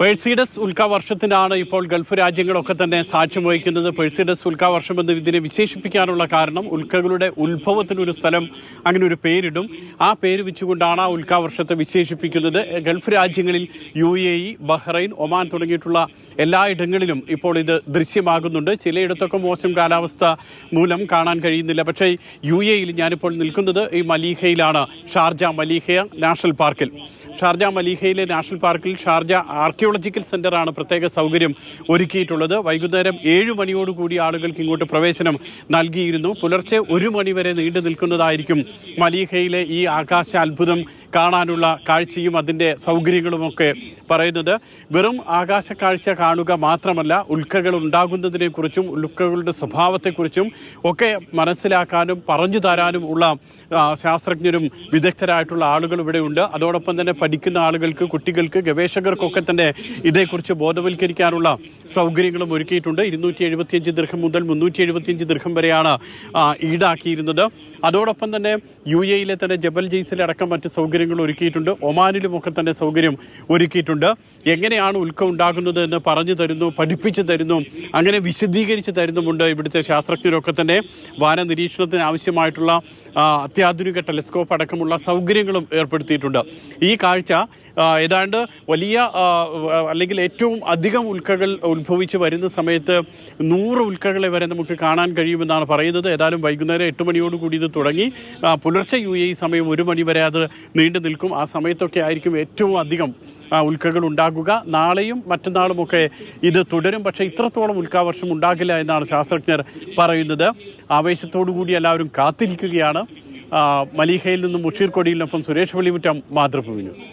പേഴ്സിഡസ് ഉൽക്കാവർഷത്തിനാണ് ഇപ്പോൾ ഗൾഫ് രാജ്യങ്ങളൊക്കെ തന്നെ സാക്ഷ്യം വഹിക്കുന്നത്. പേഴ്സിഡസ് ഉൽക്കാവർഷം എന്ന് ഇതിനെ വിശേഷിപ്പിക്കാനുള്ള കാരണം ഉൽക്കകളുടെ ഉത്ഭവത്തിനൊരു സ്ഥലം അങ്ങനെ ഒരു പേരിടും. ആ പേര് വെച്ചുകൊണ്ടാണ് ആ ഉൽക്കാവർഷത്തെ വിശേഷിപ്പിക്കുന്നത്. ഗൾഫ് രാജ്യങ്ങളിൽ U A E Bahrain Oman തുടങ്ങിയിട്ടുള്ള എല്ലായിടങ്ങളിലും ഇപ്പോൾ ഇത് ദൃശ്യമാകുന്നുണ്ട്. ചിലയിടത്തൊക്കെ മോശം കാലാവസ്ഥ മൂലം കാണാൻ കഴിയുന്നില്ല. പക്ഷേ യു എയിൽ ഞാനിപ്പോൾ നിൽക്കുന്നത് ഈ മലീഹയിലാണ്. ഷാർജ മലീഹയ നാഷണൽ പാർക്കിൽ. ഷാർജ മലീഹയിലെ നാഷണൽ പാർക്കിൽ ഷാർജ ആർക്കിയോളജിക്കൽ സെന്ററാണ് പ്രത്യേക സൗകര്യം ഒരുക്കിയിട്ടുള്ളത്. വൈകുന്നേരം ഏഴ് മണിയോടുകൂടി ആളുകൾക്ക് ഇങ്ങോട്ട് പ്രവേശനം നൽകിയിരുന്നു. പുലർച്ചെ ഒരു മണിവരെ നീണ്ടു നിൽക്കുന്നതായിരിക്കും മലീഹയിലെ ഈ ആകാശ അത്ഭുതം കാണാനുള്ള കാഴ്ചയും അതിന്റെ സൗകര്യങ്ങളുമൊക്കെ പറയുന്നത്. വെറും ആകാശ കാഴ്ച കാണുക മാത്രമല്ല ഉൽക്കകൾ ഉണ്ടാകുന്നതിനെക്കുറിച്ചും ഉൽക്കകളുടെ സ്വഭാവത്തെക്കുറിച്ചും ഒക്കെ മനസ്സിലാക്കാനും പറഞ്ഞു തരാനും ഉള്ള ശാസ്ത്രജ്ഞരും വിദഗ്ധരായിട്ടുള്ള ആളുകൾ ഇവിടെയുണ്ട്. അതോടൊപ്പം തന്നെ പഠിക്കുന്ന ആളുകൾക്ക് കുട്ടികൾക്ക് ഗവേഷകർക്കൊക്കെ തന്നെ ഇതേക്കുറിച്ച് ബോധവൽക്കരിക്കാനുള്ള സൗകര്യങ്ങളും ഒരുക്കിയിട്ടുണ്ട്. ഇരുന്നൂറ്റി എഴുപത്തിയഞ്ച് ദീർഘം മുതൽ മുന്നൂറ്റി എഴുപത്തിയഞ്ച് ദീർഘം വരെയാണ് ഈടാക്കിയിരുന്നത്. അതോടൊപ്പം തന്നെ യു എയിലെ തന്നെ ജബൽ ജെയ്സിലടക്കം മറ്റ് സൗകര്യങ്ങൾ ഒരുക്കിയിട്ടുണ്ട്. ഒമാനിലുമൊക്കെ തന്നെ സൗകര്യം ഒരുക്കിയിട്ടുണ്ട്. എങ്ങനെയാണ് ഉൽക്ക ഉണ്ടാകുന്നത് എന്ന് പറഞ്ഞു തരുന്നു പഠിപ്പിച്ചു തരുന്നു അങ്ങനെ വിശദീകരിച്ച് തരുന്നുമുണ്ട് ഇവിടുത്തെ ശാസ്ത്രജ്ഞരൊക്കെ തന്നെ. വാന നിരീക്ഷണത്തിന് ആവശ്യമായിട്ടുള്ള അത്യാധുനിക ടെലിസ്കോപ്പ് അടക്കമുള്ള സൗകര്യങ്ങളും ഏർപ്പെടുത്തിയിട്ടുണ്ട്. ഈ ആ, ഏതാണ്ട് വലിയ അല്ലെങ്കിൽ ഏറ്റവും അധികം ഉൽക്കകൾ ഉത്ഭവിച്ച് വരുന്ന സമയത്ത് നൂറ് ഉൽക്കകളെ വരെ നമുക്ക് കാണാൻ കഴിയുമെന്നാണ് പറയുന്നത്. ഏതായാലും വൈകുന്നേരം എട്ട് മണിയോട് കൂടി ഇത് തുടങ്ങി. പുലർച്ചെ യു എ സമയം ഒരു മണി വരെ അത് നീണ്ടു നിൽക്കും. ആ സമയത്തൊക്കെ ആയിരിക്കും ഏറ്റവും അധികം ഉൽക്കകൾ ഉണ്ടാകുക. നാളെയും മറ്റന്നാളുമൊക്കെ ഇത് തുടരും. പക്ഷേ ഇത്രത്തോളം ഉൽക്കാവർഷം ഉണ്ടാകില്ല എന്നാണ് ശാസ്ത്രജ്ഞർ പറയുന്നത്. ആവേശത്തോടു കൂടി എല്ലാവരും കാത്തിരിക്കുകയാണ്. മലീഹയിൽ നിന്നും മുഷീർ കൊടിയിലിനൊപ്പം സുരേഷ് വെള്ളിമുറ്റം മാതൃഭൂമി ന്യൂസ്.